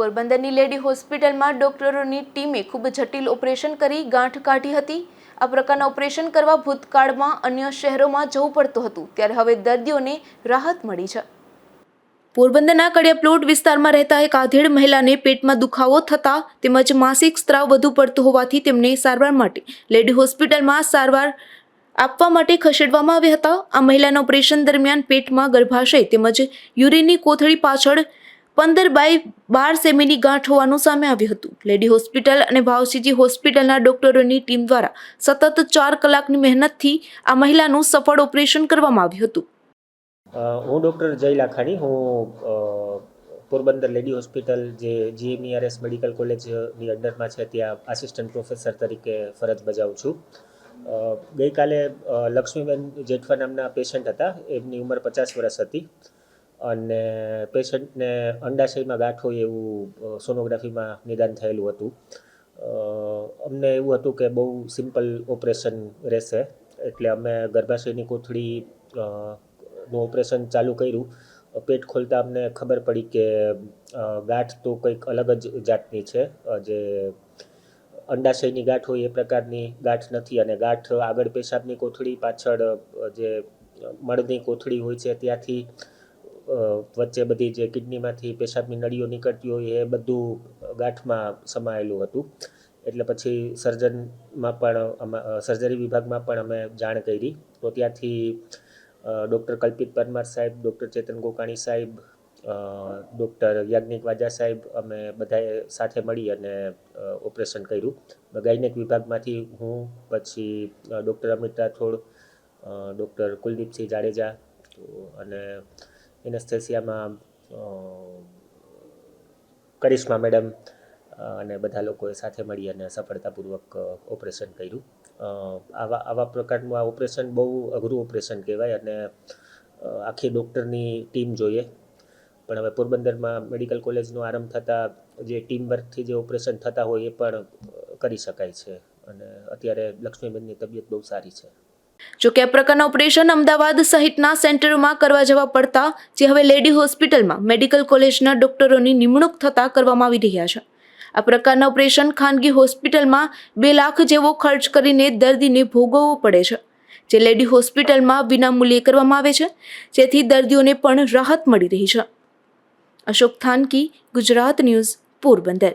પોરબંદરની લેડી હોસ્પિટલમાં ડોક્ટરોની ટીમે ખૂબ જટિલ ઓપરેશન કરી ગાંઠ કાઢી હતી. આ પ્રકારના ઓપરેશન કરવા ભૂતકાળમાં અન્ય શહેરોમાં જવું પડતું હતું. ત્યારે હવે દર્દીઓને રાહત મળી છે. પોરબંદરના કડિયા પ્લોટ વિસ્તારમાં રહેતા એક આધેડ મહિલાને પેટમાં દુખાવો થતા તેમજ માસિક સ્ત્રાવ વધુ પડતું હોવાથી તેમને સારવાર માટે લેડી હોસ્પિટલમાં સારવાર આપવા માટે ખસેડવામાં આવ્યા હતા. આ મહિલાના ઓપરેશન દરમિયાન પેટમાં ગર્ભાશય તેમજ યુરિનની કોથળી પાછળ પંદર બાય બાર સેમીની ગાંઠ હોવાનું સામે આવ્યું હતું. લેડી હોસ્પિટલ અને ભાવસીજી હોસ્પિટલના ડોક્ટરોની ટીમ દ્વારા સતત ચાર કલાકની મહેનતથી આ મહિલાનું સફળ ઓપરેશન કરવામાં આવ્યું હતું. હું ડૉક્ટર જય લાખાણી હું પોરબંદર લેડી હોસ્પિટલ જે જીએમઈઆરએસ મેડિકલ કોલેજની અંડરમાં છે ત્યાં આસિસ્ટન્ટ પ્રોફેસર તરીકે ફરજ બજાવું છું. ગઈકાલે લક્ષ્મીબેન જેઠવા નામના પેશન્ટ હતા. એમની ઉંમર પચાસ વર્ષ હતી. અને પેશન્ટને અંડાશયમાં ગાંઠ હોય એવું સોનોગ્રાફીમાં નિદાન થયેલું હતું. અમને એવું હતું કે બહુ સિમ્પલ ઓપરેશન રહેશે. એટલે અમે ગર્ભાશયની કોથળી નું ઓપરેશન ચાલુ કર્યું. પેટ ખોલતા અમને ખબર પડી કે ગાંઠ તો કંઈક અલગ જ જાતની છે. જે અંડાશયની ગાંઠ હોય એ પ્રકારની ગાંઠ નથી અને ગાંઠ આગળ પેશાબની કોથળી, પાછળ જે મળની કોથળી હોય છે, ત્યાંથી વચ્ચે બધી જે કિડનીમાંથી પેશાબની નળીઓ નીકળતી હોય એ બધું ગાંઠમાં સમાયેલું હતું. એટલે પછી સર્જનમાં પણ સર્જરી વિભાગમાં પણ અમે જાણ કરી. તો ત્યાંથી ડૉક્ટર કલ્પિત પરમાર સાહેબ, ડૉક્ટર ચેતન ગોકાણી સાહેબ ડૉક્ટર યાજ્ઞિક વાજા સાહેબ અમે બધાએ સાથે મળી અને ઓપરેશન કર્યું. ગાયનેક વિભાગમાંથી હું, પછી ડૉક્ટર અમિત રાઠોડ ડૉક્ટર કુલદીપસિંહ જાડેજા અને એનેસ્થેસિયામાં કરિશ્મા મેડમ અને બધા લોકોએ સાથે મળી અને સફળતાપૂર્વક ઓપરેશન કર્યું. આવા આવા પ્રકારનું આ ઓપરેશન બહુ અઘરું ઓપરેશન કહેવાય અને આખી ડૉક્ટરની ટીમ જોઈએ. પણ હવે પોરબંદરમાં મેડિકલ કોલેજનો આરંભ થતાં, જે ટીમ વર્કથી જે ઓપરેશન થતા હોય એ પણ કરી શકાય છે. અને અત્યારે લક્ષ્મીબેનની તબિયત બહુ સારી છે. જો કે આ પ્રકારના ઓપરેશન અમદાવાદ સહિતના સેન્ટરોમાં કરવા જવા પડતા, જે હવે લેડી હોસ્પિટલમાં મેડિકલ કોલેજના ડોક્ટરોની નિમણૂક થતા કરવામાં આવી રહ્યા છે. આ પ્રકારના ઓપરેશન ખાનગી હોસ્પિટલમાં બે લાખ જેવો ખર્ચ કરીને દર્દીને ભોગવવો પડે છે, જે લેડી હોસ્પિટલમાં વિનામૂલ્યે કરવામાં આવે છે, જેથી દર્દીઓને પણ રાહત મળી રહી છે. અશોક થાનકી, ગુજરાત ન્યૂઝ, પોરબંદર.